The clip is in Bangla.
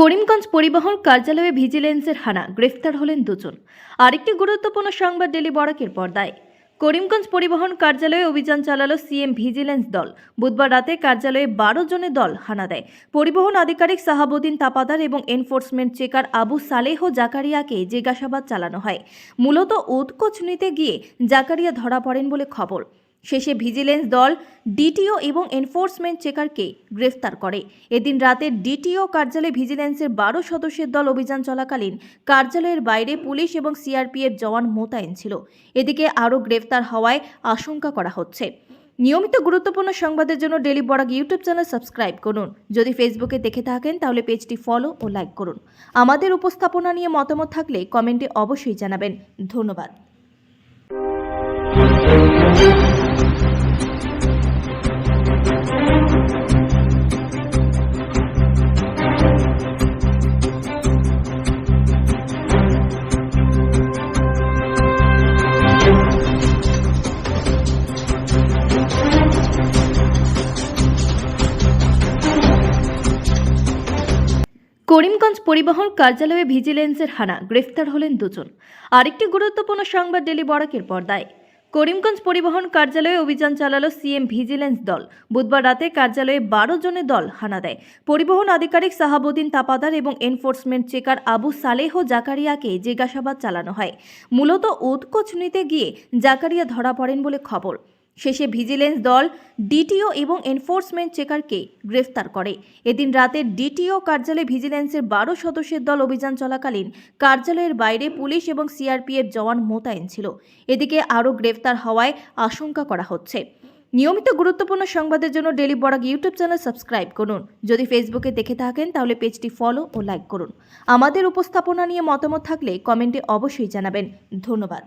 করিমগঞ্জ পরিবহন কার্যালয়ে ভিজিলেন্সের হানা, গ্রেফতার হলেন দুজন। আরেকটি গুরুত্বপূর্ণ সংবাদ ডেলি বরাকের পর্দায়। করিমগঞ্জ পরিবহন কার্যালয়ে অভিযান চালালো সিএম ভিজিলেন্স দল। বুধবার রাতে কার্যালয়ে বারো জনের দল হানা দেয়। পরিবহন আধিকারিক সাহাবুদ্দিন তাপাদার এবং এনফোর্সমেন্ট চেকার আবু সালেহ জাকারিয়াকে জিজ্ঞাসাবাদ চালানো হয়। মূলত উৎকোচ নিতে গিয়ে জাকারিয়া ধরা পড়েন বলে খবর। শেষে ভিজিলেন্স দল, ডিটিও এবং এনফোর্সমেন্ট চেকারকে গ্রেফতার করে। এদিন রাতে ডিটিও কার্যালয়ে ভিজিলেন্সের বারো সদস্যের দল অভিযান চলাকালীন কার্যালয়ের বাইরে পুলিশ এবং সিআরপিএফ জওয়ান মোতায়েন ছিল। এদিকে আরও গ্রেফতার হওয়ায় আশঙ্কা করা হচ্ছে। নিয়মিত গুরুত্বপূর্ণ সংবাদের জন্য daily Barak YouTube channel subscribe করুন। যদি ফেসবুকে দেখে থাকেন, তাহলে পেজটি ফলো ও লাইক করুন। আমাদের উপস্থাপনা নিয়ে মতামত থাকলে কমেন্টে অবশ্যই জানাবেন। ধন্যবাদ। করিমগঞ্জ পরিবহন কার্যালয়ে ভিজিলেন্সের হানা, গ্রেফতার হলেন দুজন। আরেকটি গুরুত্বপূর্ণ সংবাদ ডেলি বরাকের পর্দায়। করিমগঞ্জ পরিবহন কার্যালয়ে অভিযান চালালো সিএম ভিজিলেন্স দল। বুধবার রাতে কার্যালয়ে বারো জনের দল হানা দেয়। পরিবহন আধিকারিক সাহাবুদ্দিন তাপাদার এবং এনফোর্সমেন্ট চেকার আবু সালেহ জাকারিয়াকে জিজ্ঞাসাবাদ চালানো হয়। মূলত উৎকোচ নিতে গিয়ে জাকারিয়া ধরা পড়েন বলে খবর। শেষে ভিজিলেন্স দল, ডিটিও এবং এনফোর্সমেন্ট চেকারকে গ্রেফতার করে। এদিন রাতে ডিটিও কার্যালয়ে ভিজিলেন্সের বারো সদস্যের দল অভিযান চলাকালীন কার্যালয়ের বাইরে পুলিশ এবং সিআরপিএফ জওয়ান মোতায়েন ছিল। এদিকে আরও গ্রেফতার হওয়ায় আশঙ্কা করা হচ্ছে। নিয়মিত গুরুত্বপূর্ণ সংবাদের জন্য daily Barak YouTube channel subscribe করুন। যদি ফেসবুকে দেখে থাকেন, তাহলে পেজটি ফলো ও লাইক করুন। আমাদের উপস্থাপনা নিয়ে মতামত থাকলে কমেন্টে অবশ্যই জানাবেন। ধন্যবাদ।